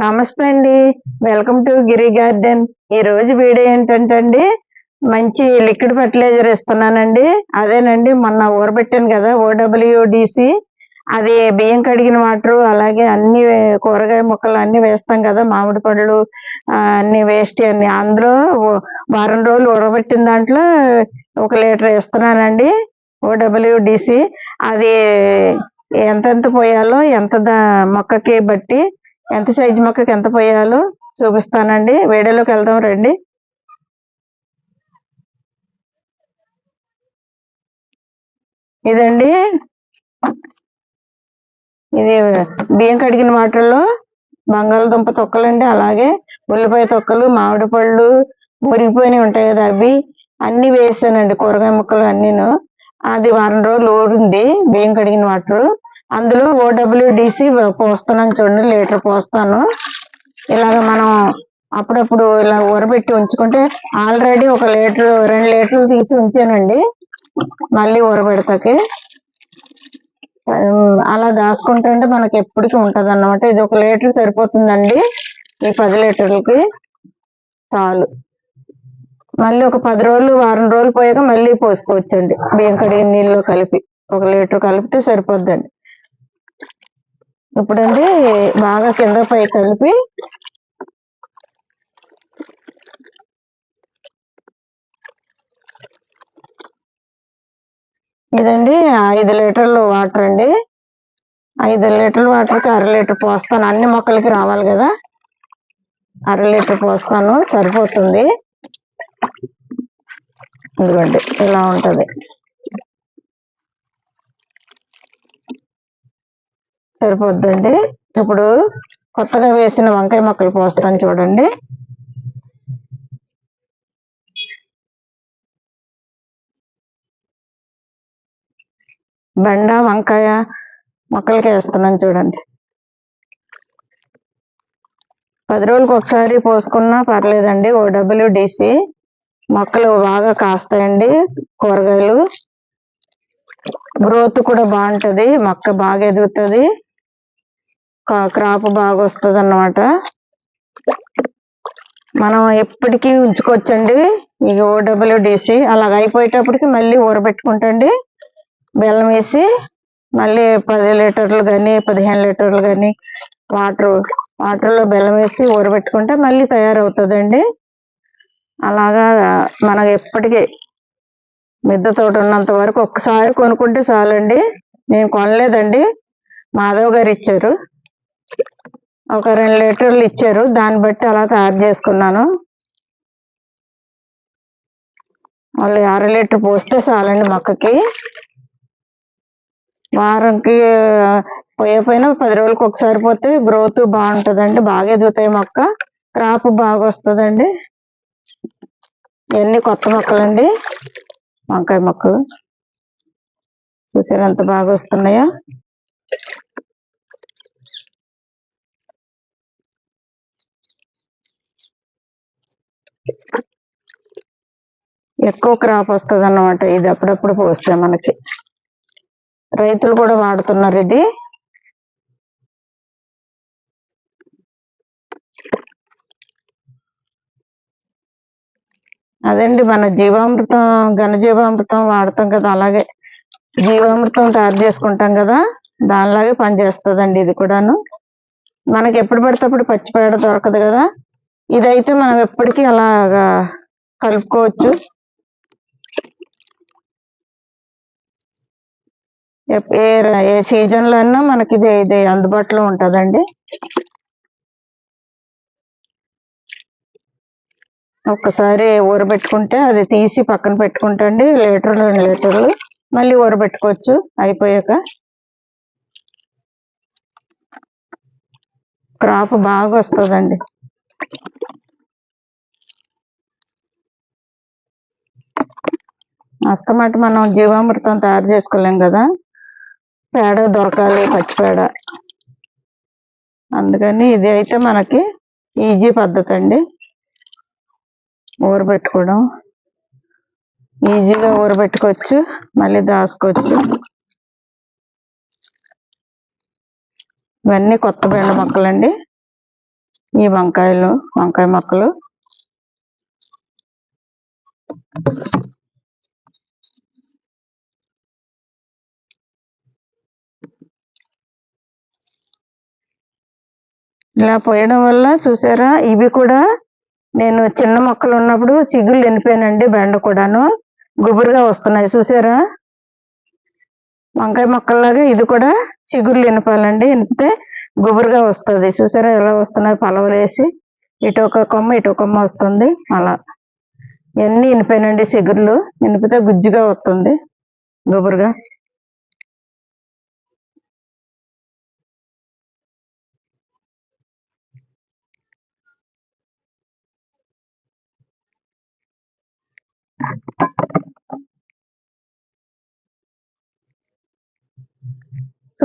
నమస్తే అండి. Welcome to Giri garden. ఈ రోజు వీడియో ఏంటంటే అండి మంచి లిక్విడ్ ఫర్టిలైజర్ ఇస్తున్నానండి. అదేనండి మొన్న ఊరబెట్టాను కదా ఓడబ్ల్యూడిసి. అది బియ్యం కడిగిన వాటర్ అలాగే అన్ని కూరగాయ ముక్కలు అన్ని వేస్తాం కదా మామిడి పళ్ళు అన్ని వేస్ట్ అన్ని. అందులో వారం రోజులు ఊరబెట్టిన దాంట్లో ఒక లీటర్ ఇస్తున్నానండి ఓడబ్ల్యూడిసి. అది ఎంతెంత పోయాలో ఎంత దా- మొక్కకి బట్టి ఎంత సైజు మొక్కకి ఎంత పోయాలో చూపిస్తానండి. వీడియోలోకి వెళ్దాం రండి. ఇదండి. ఇది బియ్యం కడిగిన వాటర్లో బంగాళదుంప తొక్కలండి. అలాగే ఉల్లిపాయ తొక్కలు మామిడి పళ్ళు మురిగిపోయినవి ఉంటాయి కదా అవి. అన్నీ వేసానండి కూరగాయ ముక్కలు అన్నీను. అది వారం రోజులు ఓడింది బియ్యం కడిగిన వాటర్. అందులో ఓడబ్ల్యూడిసి పోస్తున్నాను చూడండి లీటర్ పోస్తాను. ఇలాగ మనం అప్పుడప్పుడు ఇలా ఊరబెట్టి ఉంచుకుంటే ఆల్రెడీ ఒక లీటర్ రెండు లీటర్లు తీసి ఉంచానండి. మళ్ళీ ఊరబెడతాకి. అలా దాచుకుంటుంటే మనకి ఎప్పటికీ ఉంటుంది అన్నమాట ఇది ఒక లీటర్ సరిపోతుందండి ఈ పది లీటర్లకి. చాలు. మళ్ళీ ఒక పది రోజులు వారం రోజులు పోయాక మళ్ళీ పోసుకోవచ్చండి. బియ్యం కడిగిన నీళ్ళు కలిపి. ఒక లీటర్ కలిపితే సరిపోద్దండి. ఇప్పుడండి బాగా కింద పై కలిపి ఇదండి ఐదు లీటర్లు వాటర్ అండి. ఐదు లీటర్ల వాటర్కి అర లీటర్ పోస్తాను. అన్ని మొక్కలకి రావాలి కదా. అర లీటర్ పోస్తాను. సరిపోతుంది. ఇదిగోండి ఇలా ఉంటుంది. సరిపోద్దండి. ఇప్పుడు కొత్తగా వేసిన వంకాయ మొక్కలు పోస్తాను చూడండి. బెండ వంకాయ మొక్కలకి వేస్తున్నాను చూడండి. పది రోజులకు ఒకసారి పోసుకున్నా పర్లేదండి. ఓ డబ్ల్యూడిసి మొక్కలు బాగా కాస్తాయండి కూరగాయలు. గ్రోత్ కూడా బాగుంటుంది. మొక్క బాగా ఎదుగుతుంది. క్రాప్ బాగా వస్తుంది అన్నమాట మనం ఎప్పటికీ ఉంచుకోవచ్చండి. ఈ ఓడబ్ల్యూడిసి అలాగ అయిపోయేటప్పటికి మళ్ళీ ఊరబెట్టుకుంటండి. బెల్లం వేసి మళ్ళీ పది లీటర్లు కానీ పదిహేను లీటర్లు కానీ వాటర్ వాటర్లో బెల్లం వేసి ఊరబెట్టుకుంటే మళ్ళీ తయారవుతుందండి. అలాగా మనకు ఎప్పటికీ మిద్దె తోట ఉన్నంత వరకు ఒక్కసారి కొనుక్కుంటే చాలండి. నేను కొనలేదండి. మాధవ్ గారు ఇచ్చారు. ఒక రెండు లీటర్లు ఇచ్చారు. దాన్ని బట్టి అలా తయారు చేసుకున్నాను. మళ్ళీ అర లీటర్ పోస్తే చాలండి మొక్కకి. వారంకి పోయే పైన పది రోజులకు ఒకసారి పోతే గ్రోత్ బాగుంటుందండి. బాగా ఎదుగుతాయి మొక్క. క్రాప్ బాగా వస్తుందండి. ఇవన్నీ కొత్త మొక్కలండి. వంకాయ మొక్కలు. చూసారు ఎంత బాగా వస్తున్నాయో. ఎక్కువ క్రాప్ వస్తుంది అన్నమాట ఇది అప్పుడప్పుడు పోస్తే మనకి. రైతులు కూడా వాడుతున్నారు ఇది. అదండి మన జీవామృతం ఘనజీవామృతం వాడతాం కదా అలాగే జీవామృతం తయారు చేసుకుంటాం కదా దానిలాగే పనిచేస్తుందండి ఇది కూడాను. మనకి ఎప్పుడు పడితే అప్పుడు పచ్చిపేడ దొరకదు కదా. ఇదైతే మనం ఎప్పటికీ అలాగా కలుపుకోవచ్చు. ఏ ఏ సీజన్లో అయినా మనకి ఇది ఇది అందుబాటులో ఉంటుందండి. ఒక్కసారి ఊరబెట్టుకుంటే అది తీసి పక్కన పెట్టుకుంటండి లీటర్లు రెండు లీటర్లు మళ్ళీ ఊరబెట్టుకోవచ్చు అయిపోయాక. క్రాప్ బాగా వస్తుందండి. అస్తమాట మనం జీవామృతం తయారు చేసుకోలేం కదా? పేడ దొరకాలి పచ్చిపేడ అందుకని ఇది అయితే మనకి ఈజీ పద్ధతి అండి. ఊరబెట్టుకోవడం. ఈజీగా ఊరబెట్టుకోవచ్చు మళ్ళీ దాచుకోవచ్చు. ఇవన్నీ కొత్త బెండ మొక్కలండి. ఈ వంకాయలు వంకాయ మొక్కలు. ఇలా పోయడం వల్ల చూసారా? ఇవి కూడా నేను చిన్న మొక్కలు ఉన్నప్పుడు సిగుళ్ళు ఎండిపోయానండి బెండ కూడాను. గుబురుగా వస్తున్నాయి. చూసారా? వంకాయ మొక్కల్లాగా ఇది కూడా చిగుర్లు ఎనపాలండి ఎనిపితే గుబురుగా వస్తుంది. చూసారా? ఎలా వస్తున్నాయి? పలవలేసి ఇటు ఒక కొమ్మ ఇటు ఒక కొమ్మ వస్తుంది. అలా. ఇవన్నీ ఎనిపోయినండి చిగుర్లు ఎనిపితే గుజ్జుగా వస్తుంది గుబురుగా.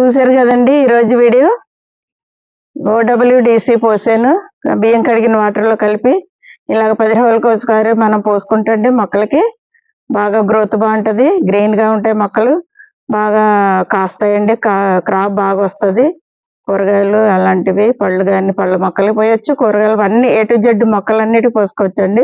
చూసారు కదండి ఈరోజు వీడియో. ఓడబ్ల్యూడిసి పోసాను. బియ్యం కడిగిన వాటర్లో కలిపి ఇలాగ పది రోజులకు ఒకసారి మనం పోసుకుంటుంటే మొక్కలకి బాగా గ్రోత్ బాగుంటుంది. గ్రీన్గా ఉంటాయి మొక్కలు. బాగా కాస్తాయండి. కా క్రాప్ బాగా వస్తుంది. కూరగాయలు అలాంటివి పళ్ళు కానీ పళ్ళ మొక్కలు పోయొచ్చు. కూరగాయలు అన్ని ఏ టు జెడ్ మొక్కలన్నిటి పోసుకోవచ్చండి.